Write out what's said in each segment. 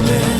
moment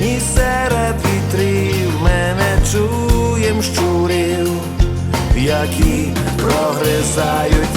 І серед вітрів ми не чуєм щурів, які прогризають.